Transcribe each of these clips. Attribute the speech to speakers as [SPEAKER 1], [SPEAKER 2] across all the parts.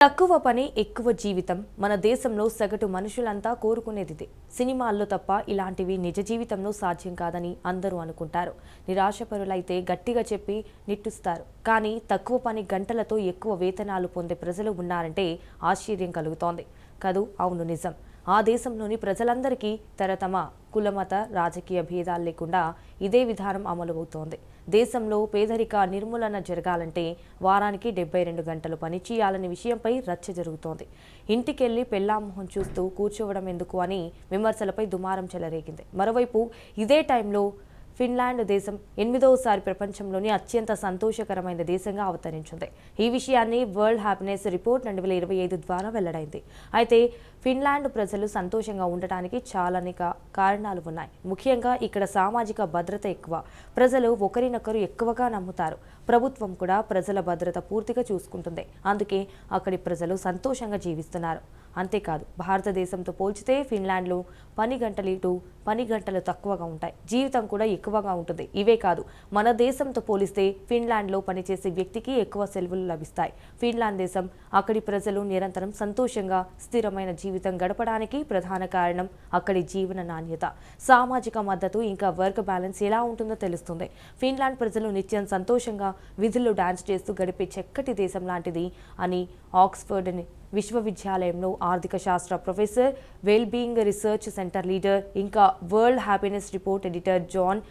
[SPEAKER 1] తక్కువ పని ఎక్కువ జీవితం. మన దేశంలో సగటు మనుషులంతా కోరుకునేదిదే సినిమాల్లో తప్ప ఇలాంటివి నిజ జీవితంలో సాధ్యం కాదని అందరూ అనుకుంటారు. నిరాశపరులైతే గట్టిగా చెప్పి నిట్టుస్తారు. కానీ తక్కువ పని గంటలతో ఎక్కువ వేతనాలు పొందే ప్రజలు ఉన్నారంటే ఆశ్చర్యం కలుగుతోంది. కదూ? అవును నిజం. ఆ దేశంలోని ప్రజలందరికీ తరతమ కులమత రాజకీయ భేదాలు లేకుండా ఇదే విధానం అమలవుతోంది. దేశంలో పేదరిక నిర్మూలన జరగాలంటే వారానికి డెబ్బై రెండు గంటలు పని చేయాలనే విషయంపై రచ్చ జరుగుతోంది. ఇంటికెళ్ళి పెళ్ళామోహం చూస్తూ కూర్చోవడం ఎందుకు అని విమర్శలపై దుమారం చెలరేగింది. మరోవైపు ఇదే టైంలో ఫిన్లాండ్ దేశం ఎనిమిదవసారి ప్రపంచంలోని అత్యంత సంతోషకరమైన దేశంగా అవతరించింది. ఈ విషయాన్ని వరల్డ్ హ్యాపీనెస్ రిపోర్ట్ రెండు వేల ఇరవై ఐదు ద్వారా వెల్లడైంది. అయితే ఫిన్లాండ్ ప్రజలు సంతోషంగా ఉండటానికి చాలా అనేక కారణాలు ఉన్నాయి. ముఖ్యంగా ఇక్కడ సామాజిక భద్రత ఎక్కువ. ప్రజలు ఒకరినొకరు ఎక్కువగా నమ్ముతారు. ప్రభుత్వం కూడా ప్రజల భద్రత పూర్తిగా చూసుకుంటుంది. అందుకే అక్కడి ప్రజలు సంతోషంగా జీవిస్తున్నారు. అంతేకాదు భారతదేశంతో పోల్చితే ఫిన్లాండ్లో పని గంటలు ఇటు పని గంటలు తక్కువగా ఉంటాయి. జీవితం కూడా ఎక్కువగా ఉంటుంది. ఇవే కాదు మన దేశంతో పోలిస్తే ఫిన్లాండ్లో పనిచేసే వ్యక్తికి ఎక్కువ సెలవులు లభిస్తాయి. ఫిన్లాండ్ దేశం అక్కడి ప్రజలు నిరంతరం సంతోషంగా స్థిరమైన జీవితం గడపడానికి ప్రధాన కారణం అక్కడి జీవన నాణ్యత. సామాజిక మద్దతు ఇంకా వర్క్ బ్యాలెన్స్ ఎలా ఉంటుందో తెలుస్తుంది. ఫిన్లాండ్ ప్రజలు నిత్యం సంతోషంగా విధుల్లో డాన్స్ చేస్తూ గడిపే చక్కటి దేశం లాంటిది అని ఆక్స్ఫర్డ్ని విశ్వవిద్యాలయంలో ఆర్థిక శాస్త్ర professor wellbeing research centre leader ఇంకా world happiness report editor John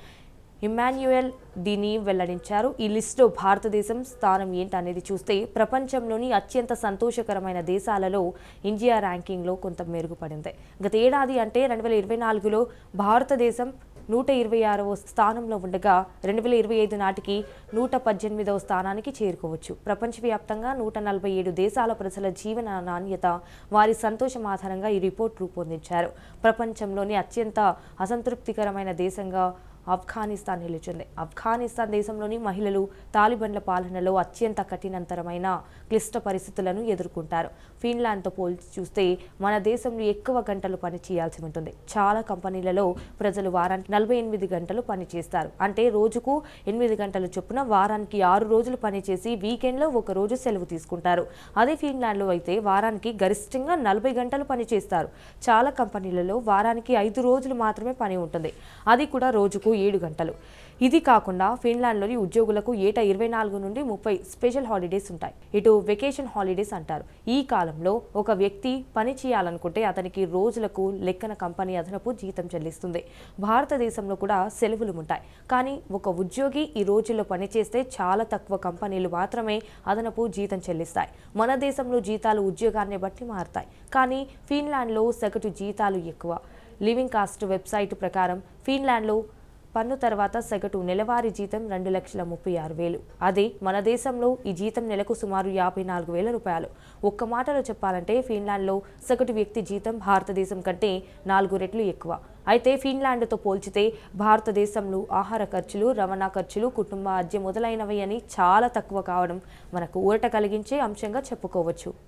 [SPEAKER 1] Emmanuel దీని వెల్లడించారు. ఈ లిస్టులో భారతదేశం స్థానం ఏంటనేది చూస్తే ప్రపంచంలోని అత్యంత సంతోషకరమైన దేశాలలో ఇండియా ర్యాంకింగ్లో కొంత మెరుగుపడింది. గత ఏడాది అంటే రెండు వేల ఇరవై నాలుగులో భారతదేశం నూట ఇరవై ఆరవ స్థానంలో ఉండగా రెండు వేల ఇరవై ఐదు నాటికి నూట పద్దెనిమిదవ స్థానానికి చేరుకోవచ్చు. ప్రపంచవ్యాప్తంగా నూట నలభై ఏడు దేశాల ప్రజల జీవన నాణ్యత వారి సంతోషం ఆధారంగా ఈ రిపోర్ట్ రూపొందించారు. ప్రపంచంలోని అత్యంత అసంతృప్తికరమైన దేశంగా ఆఫ్ఘనిస్తాన్ నిలిచింది. ఆఫ్ఘనిస్తాన్ దేశంలోని మహిళలు తాలిబన్ల పాలనలో అత్యంత కఠినంతరమైన క్లిష్ట పరిస్థితులను ఎదుర్కొంటారు. ఫిన్లాండ్తో పోల్చి చూస్తే మన దేశంలో ఎక్కువ గంటలు పని చేయాల్సి ఉంటుంది. చాలా కంపెనీలలో ప్రజలు వారానికి నలభై ఎనిమిది గంటలు పనిచేస్తారు. అంటే రోజుకు ఎనిమిది గంటల చొప్పున వారానికి ఆరు రోజులు పనిచేసి వీకెండ్లో ఒక రోజు సెలవు తీసుకుంటారు. అదే ఫిన్లాండ్లో అయితే వారానికి గరిష్టంగా నలభై గంటలు పనిచేస్తారు. చాలా కంపెనీలలో వారానికి ఐదు రోజులు మాత్రమే పని ఉంటుంది. అది కూడా రోజుకు ఏడు గంటలు. ఇది కాకుండా ఫిన్లాండ్లోని ఉద్యోగులకు ఏటా ఇరవై నాలుగు నుండి ముప్పై స్పెషల్ హాలిడేస్ ఉంటాయి. ఇటు వెకేషన్ హాలిడేస్ అంటారు. ఈ కాలంలో ఒక వ్యక్తి పని చేయాలనుకుంటే అతనికి రోజులకు లెక్కన కంపెనీ అదనపు జీతం చెల్లిస్తుంది. భారతదేశంలో కూడా సెలవులు ఉంటాయి. కానీ ఒక ఉద్యోగి ఈ రోజుల్లో పనిచేస్తే చాలా తక్కువ కంపెనీలు మాత్రమే అదనపు జీతం చెల్లిస్తాయి. మన దేశంలో జీతాలు ఉద్యోగాన్ని బట్టి మారుతాయి. కానీ ఫిన్లాండ్లో సగటు జీతాలు ఎక్కువ. లివింగ్ కాస్ట్ వెబ్సైట్ ప్రకారం ఫిన్లాండ్లో పన్ను తర్వాత సగటు నెలవారీ జీతం రెండు లక్షల ముప్పై ఆరు వేలు. అదే మన దేశంలో ఈ జీతం నెలకు సుమారు యాభై నాలుగు వేల రూపాయలు. ఒక్క మాటలో చెప్పాలంటే ఫిన్లాండ్లో సగటు వ్యక్తి జీతం భారతదేశం కంటే నాలుగు రెట్లు ఎక్కువ. అయితే ఫిన్లాండ్తో పోల్చితే భారతదేశంలో ఆహార ఖర్చులు రవాణా ఖర్చులు కుటుంబ అద్దె మొదలైనవి అని చాలా తక్కువ కావడం మనకు ఊరట కలిగించే అంశంగా చెప్పుకోవచ్చు.